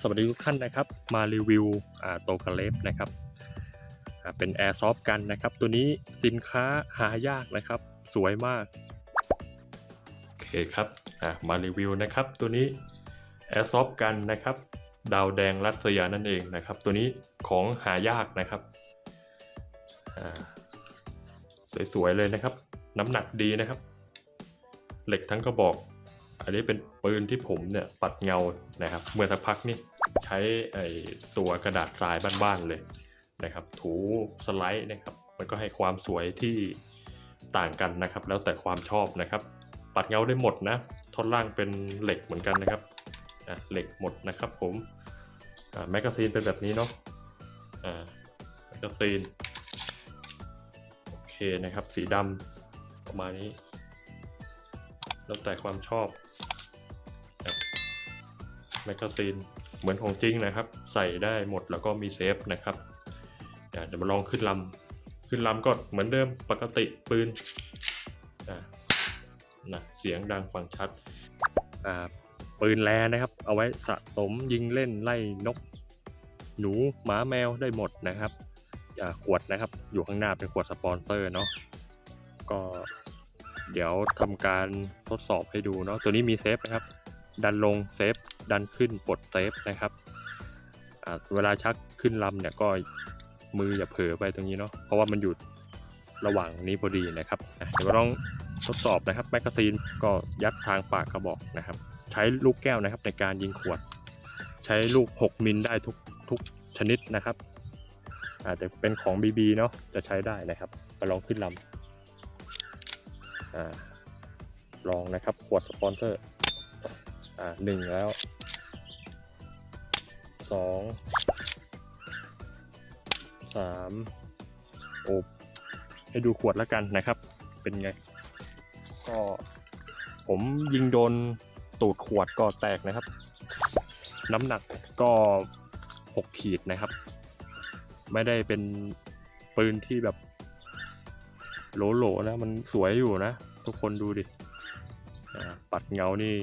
สวัสดีทุกท่านนะครับมารีวิวโตกาเลฟนะครับเป็นแอร์ซอฟกันนะครับ ตัวนี้สินค้าหายากนะครับ สวยมาก โอเคครับมารีวิวนะครับ ตัวนี้แอร์ซอฟกันนะครับ ดาวแดงรัสเซียนั่นเองนะครับ ตัวนี้ของหายากนะครับสวยๆเลยนะครับ น้ำหนักดีนะครับ เหล็กทั้งกระบอก อันนี้เป็นปืนที่ผมเนี่ยปัดเงานะครับ เมื่อสักพักนี่ใช้ไอตัวกระดาษทรายบ้านๆเลยนะครับ ถูสไลด์นะครับ มันก็ให้ความสวยที่ต่างกันนะครับ แล้วแต่ความชอบนะครับ ปัดเงาได้หมดนะท่อนล่างเป็นเหล็กเหมือนกันนะครับเหล็กหมดนะครับผมแมกกาซีนเป็นแบบนี้เนาะแมกกาซีนโอเคนะครับ สีดำประมาณนี้ แล้วแต่ความชอบ แมกกาซีนเหมือนของจริงนะครับ ใส่ได้หมดแล้วก็มีเซฟนะครับเดี๋ยวมาลองขึ้นลำขึ้นลำก็เหมือนเดิมปกติปืนนะเสียงดังฟังชัดปืนแลนะครับ เอาไว้สะสมยิงเล่นไล่นก หนูหมาแมวได้หมดนะครับขวดนะครับ อยู่ข้างหน้าเป็นขวดสปอนเซอร์เนาะก็เดี๋ยวทำการทดสอบให้ดูเนาะตัวนี้มีเซฟนะครับ ดันลงเซฟ ดันขึ้นปลดเซฟนะครับ เวลาชักขึ้นลำเนี่ยก็มืออย่าเผลอไปตรงนี้เนาะ เพราะว่ามันอยู่ระหว่างนี้พอดีนะครับเดี๋ยวก็ต้องทดสอบนะครับแมกกาซีนก็ยัดทางปากกระบอกนะครับ ใช้ลูกแก้วนะครับในการยิงขวด ใช้ลูก 6 มิลได้ทุกทุกชนิดนะครับ อาจจะเป็นของ BB เนาะจะใช้ได้นะครับไปลองขึ้นลำอลองนะครับขวดสปอนเซอร์ อ่าหนึ่งแล้วสองสามโอบให้ดูขวดแล้วกันนะครับ เป็นไง ก็ผมยิงโดนตูดขวดก็แตกนะครับ น้ำหนักก็หกขีดนะครับ ไม่ได้เป็นปืนที่แบบโหลๆนะ มันสวยอยู่นะ ทุกคนดูดิปัดเงานี่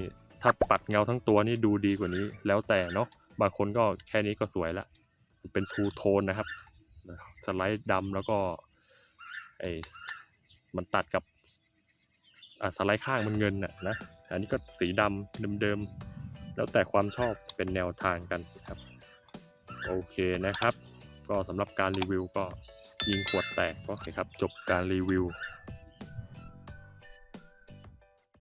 ถ้าปัดเงาทั้งตัวนี่ดูดีกว่านี้แล้วแต่เนาะบางคนก็แค่นี้ก็สวยละเป็นทูโทนนะครับ สไลด์ดำแล้วก็ไอ้มันตัดกับอ่าสไลด์ข้างมันเงินน่ะนะอันนี้ก็สีดำเดิมๆ แล้วแต่ความชอบเป็นแนวทางกันครับ โอเคนะครับ ก็สำหรับการรีวิวก็ยิงขวดแตกก็โอเคครับ จบการรีวิว